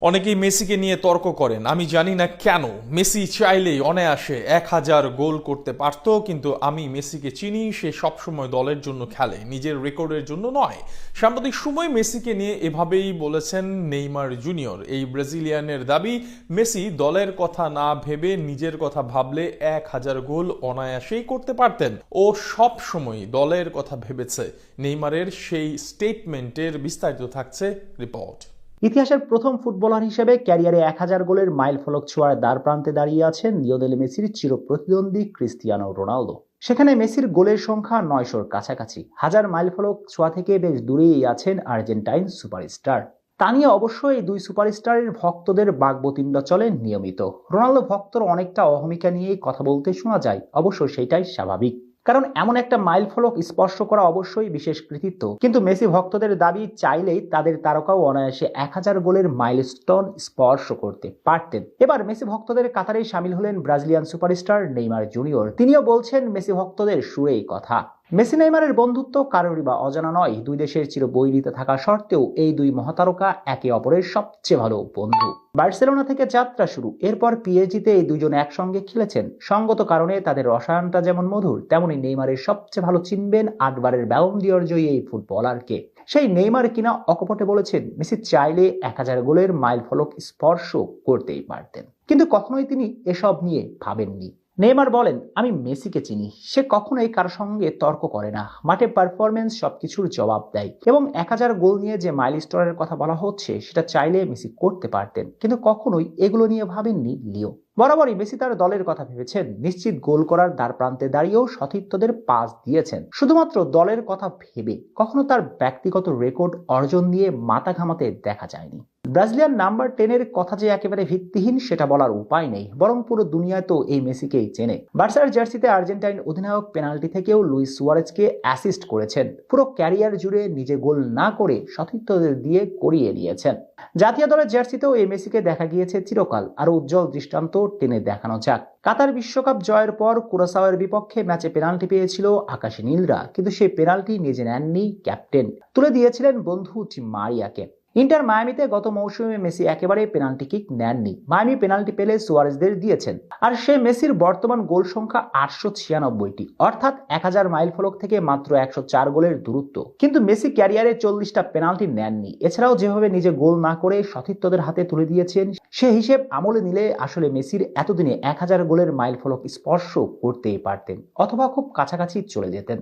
অনেকেই মেসিকে নিয়ে তর্ক করেন। আমি জানি না কেন। মেসি চাইলেই অনায়াসে এক হাজার গোল করতে পারতো, কিন্তু আমি মেসিকে চিনি, সে সবসময় দলের জন্য খেলে, নিজের রেকর্ডের জন্য নয়। সাম্প্রতিক সময় মেসিকে নিয়ে এভাবেই বলেছেন নেইমার জুনিয়র। এই ব্রাজিলিয়ানের দাবি, মেসি দলের কথা না ভেবে নিজের কথা ভাবলে এক হাজার গোল অনায়াসেই করতে পারতেন। ও সব সময় দলের কথা ভেবেছে। নেইমারের সেই স্টেটমেন্টের বিস্তারিত থাকছে রিপোর্ট। ইতিহাসের প্রথম ফুটবলার হিসেবে ক্যারিয়ারে এক হাজার গোলের মাইল ফলক ছোঁয়ার দ্বার প্রান্তে দাঁড়িয়ে আছেন লিওনেল মেসির চির প্রতিদ্বন্দ্বী ক্রিস্তিয়ানো রোনালদো। সেখানে মেসির গোলের সংখ্যা নয়শোর কাছাকাছি। হাজার মাইল ফলক ছোঁয়া থেকে বেশ দূরেই আছেন আর্জেন্টাইন সুপারস্টার। তা নিয়ে অবশ্য এই দুই সুপারস্টারের ভক্তদের বাগবতিন্ড চলে নিয়মিত। রোনালদো ভক্তর অনেকটা অহমিকা নিয়েই কথা বলতে শোনা যায়। অবশ্য সেটাই স্বাভাবিক। কারণ এমন একটা মাইল ফলক স্পর্শ করা অবশ্যই বিশেষ কৃতিত্ব। কিন্তু মেসি ভক্তদের দাবি চাইলেই তাদের তারকাও অনায়াসে এক হাজার গোলের মাইলস্টোন স্পর্শ করতে পারতেন। এবার মেসি ভক্তদের কাতারে সামিল হলেন ব্রাজিলিয়ান সুপারস্টার নেইমার জুনিয়র। তিনিও বলছেন, মেসি ভক্তদের সুরেই কথা। মেসি নেইমারের বন্ধুত্ব কারোরই বা অজানা নয়। দুই দেশের চির বৈরিতে থাকা সত্ত্বেও এই দুই মহাতারকা একে অপরের সবচেয়ে ভালো বন্ধু। বার্সেলোনা থেকে যাত্রা শুরু। এরপর পিএসজিতে এই দুজন একসঙ্গে খেলেছেন। সঙ্গত কারণে তাদের রসায়নটা যেমন মধুর, তেমনি নেইমারের সবচেয়ে ভালো চিনবেন আটবারের ব্যালন ডিওর জয়ী এই ফুটবলারকে। সেই নেইমার কিনা অকপটে বলেছেন, মেসি চাইলে এক হাজার গোলের মাইল ফলক স্পর্শ করতেই পারতেন। কিন্তু কখনোই তিনি এসব নিয়ে ভাবেননি। নেইমার বলেন, আমি মেসিকে চিনি। সে কখনোই কারোর সঙ্গে তর্ক করে না। মাঠে পারফরমেন্স সবকিছুর জবাব দেয় এবং এক হাজার গোল নিয়ে যে মাইলস্টোনের কথা বলা হচ্ছে, সেটা চাইলে মেসি করতে পারতেন। কিন্তু কখনোই এগুলো নিয়ে ভাবেননি লিও। বরাবরই মেসি তার দলের কথা ভেবেছেন। নিশ্চিত গোল করার দ্বার প্রান্তে দাঁড়িয়েও সতীর্থদের পাস দিয়েছেন। শুধুমাত্র দলের কথা ভেবে কখনো তার ব্যক্তিগত রেকর্ড অর্জন নিয়ে মাথা ঘামাতে দেখা যায়নি। ব্রাজিলিয়ান নাম্বার টেনের কথা যে একেবারে ভিত্তিহীন, সেটা বলার উপায় নেই। বরং পুরো দুনিয়ায় তো এই মেসিকেই চেনে। বার্সার জার্সিতে আর্জেন্টাইন অধিনায়ক পেনাল্টি থেকেও লুইস সুয়ারেজকে অ্যাসিস্ট করেছেন। পুরো ক্যারিয়ার জুড়ে নিজে গোল না করে সতীর্থদের দিয়ে করিয়ে নিয়েছেন। জাতীয় দলের জার্সিতেও এই মেসিকে দেখা গিয়েছে চিরকাল। আরও উজ্জ্বল দৃষ্টান্ত টেনে দেখানো যাক। কাতার বিশ্বকাপ জয়ের পর কুরাসাওয়ের বিপক্ষে ম্যাচে পেনাল্টি পেয়েছিল আকাশী নীলরা কিন্তু সেই পেনাল্টি নিজে নেননি ক্যাপ্টেন। তুলে দিয়েছিলেন বন্ধু মারিয়াকে। ইন্টার মায়ামিতে গত মৌসুমে মেসি একেবারে পেনাল্টি কিক নেননি। মায়ামি পেনাল্টি পেলে সুয়ারেজদের দিয়েছেন। আর সে মেসির বর্তমান গোল সংখ্যা আটশো ছিয়ানব্বইটি, অর্থাৎ এক হাজার মাইল ফলক থেকে মাত্র একশো চার গোলের দূরত্ব। কিন্তু মেসি ক্যারিয়ারে চল্লিশটা পেনাল্টি নেননি। এছাড়াও যেভাবে নিজে গোল না করে সতীর্থদের হাতে তুলে দিয়েছেন, সে হিসেব আমলে নিলে আসলে মেসির এতদিনে এক হাজার গোলের মাইল ফলক স্পর্শ করতেই পারতেন, অথবা খুব কাছাকাছি চলে যেতেন।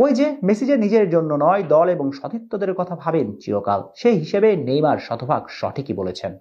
ওই যে মেসি যে নিজের জন্য নয়, দল এবং সতীর্থদের কথা ভাবেন চিরকাল। সেই হিসেবে নেইমার শতভাগ সঠিকই বলেছেন।